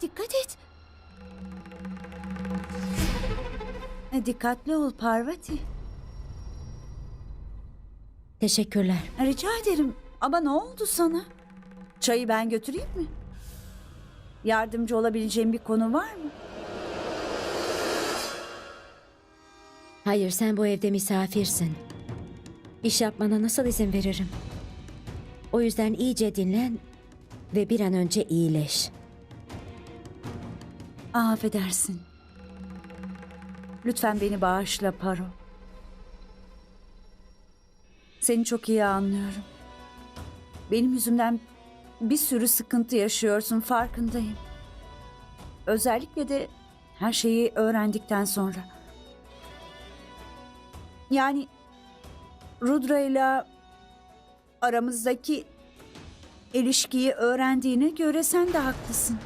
dikkat et. E, Dikkatli ol Parvati. Teşekkürler. Rica ederim. Ama ne oldu sana? Çayı ben götüreyim mi? Yardımcı olabileceğim bir konu var mı? Hayır sen bu evde misafirsin. İş yapmana nasıl izin veririm? O yüzden iyice dinlen ve bir an önce iyileş. Aa, affedersin. Lütfen beni bağışla Paro. Seni çok iyi anlıyorum. Benim yüzümden bir sürü sıkıntı yaşıyorsun farkındayım. Özellikle de her şeyi öğrendikten sonra. Yani Rudra ile aramızdaki ilişkiyi öğrendiğine göre sen de haklısın.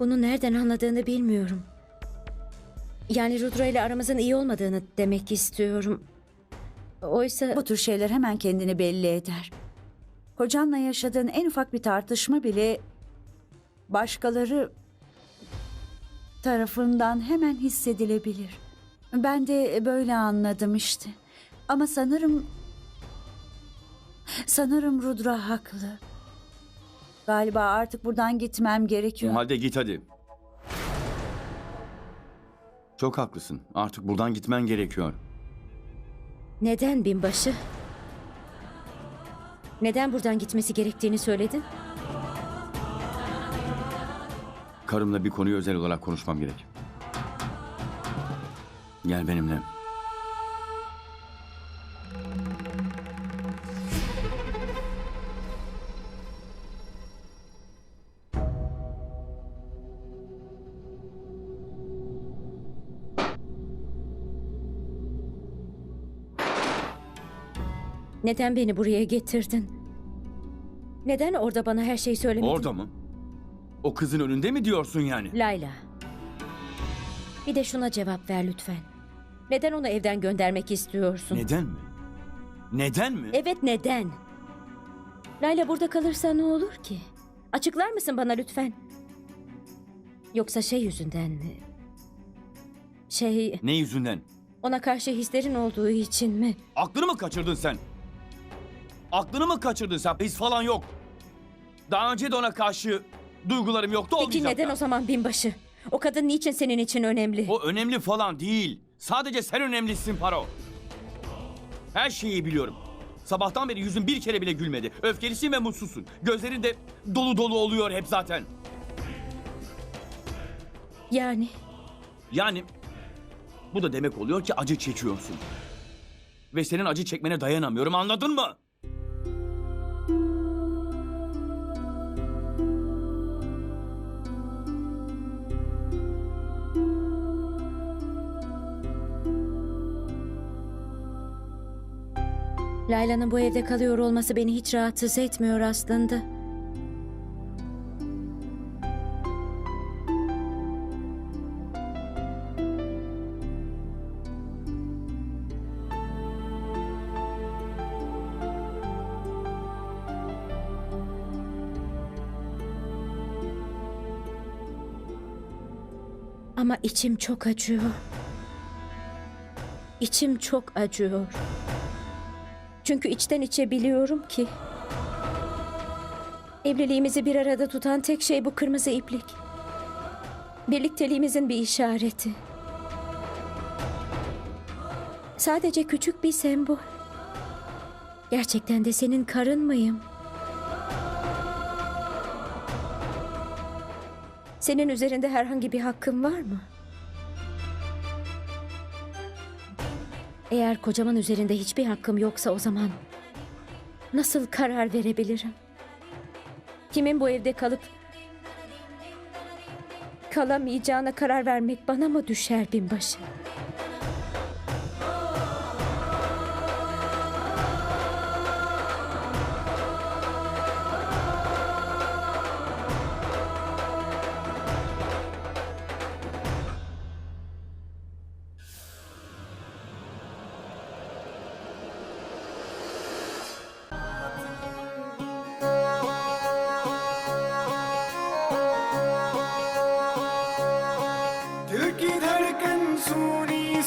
Bunu nereden anladığını bilmiyorum. Yani Rudra ile aramızın iyi olmadığını demek istiyorum. Oysa Bu tür şeyler hemen kendini belli eder. Kocanla yaşadığın en ufak bir tartışma bile başkaları tarafından hemen hissedilebilir. Ben de böyle anladım işte. Ama sanırım sanırım Rudra haklı. Galiba artık buradan gitmem O gerekiyor. halde git hadi. Çok haklısın. Artık buradan gitmen gerekiyor. neden binbaşı? Neden buradan gitmesi gerektiğini söyledin? Karımla bir konuyu özel olarak konuşmam gerek. Gel benimle. Neden beni buraya getirdin? Neden orada bana her şeyi söylemedin? Orada mı? O kızın önünde mi diyorsun yani? Layla. Bir de şuna cevap ver lütfen. Neden onu evden göndermek istiyorsun? Neden mi? Neden mi? Evet neden? Layla burada kalırsa ne olur ki? Açıklar mısın bana lütfen? Yoksa şey yüzünden mi? Şey, Ne yüzünden? ona karşı hislerin olduğu için mi? Aklını mı kaçırdın sen? Aklını mı kaçırdın sen? His falan yok. Daha önce de ona karşı duygularım yoktu Peki olmayacak neden da. o zaman binbaşı? O kadın niçin senin için önemli? O önemli falan değil. Sadece sen önemlisin Paro. Her şeyi biliyorum. Sabahtan beri yüzün bir kere bile gülmedi. Öfkelisin ve mutsuzsun. Gözlerin de dolu dolu oluyor hep zaten. Yani Yani bu da demek oluyor ki acı çekiyorsun. Ve senin acı çekmene dayanamıyorum anladın mı? Layla'nın bu evde kalıyor olması beni hiç rahatsız etmiyor aslında. Ama içim çok acıyor. İçim çok acıyor. Çünkü içten içe biliyorum ki evliliğimizi bir arada tutan tek şey bu kırmızı iplik. Birlikteliğimizin bir işareti. Sadece küçük bir sembol. Gerçekten de senin karın mıyım? Senin üzerinde herhangi bir hakkım var mı? Eğer kocamın üzerinde hiçbir hakkım yoksa o zaman nasıl karar verebilirim? Kimin bu evde kalıp kalamayacağına karar vermek bana mı düşer binbaşı? soon.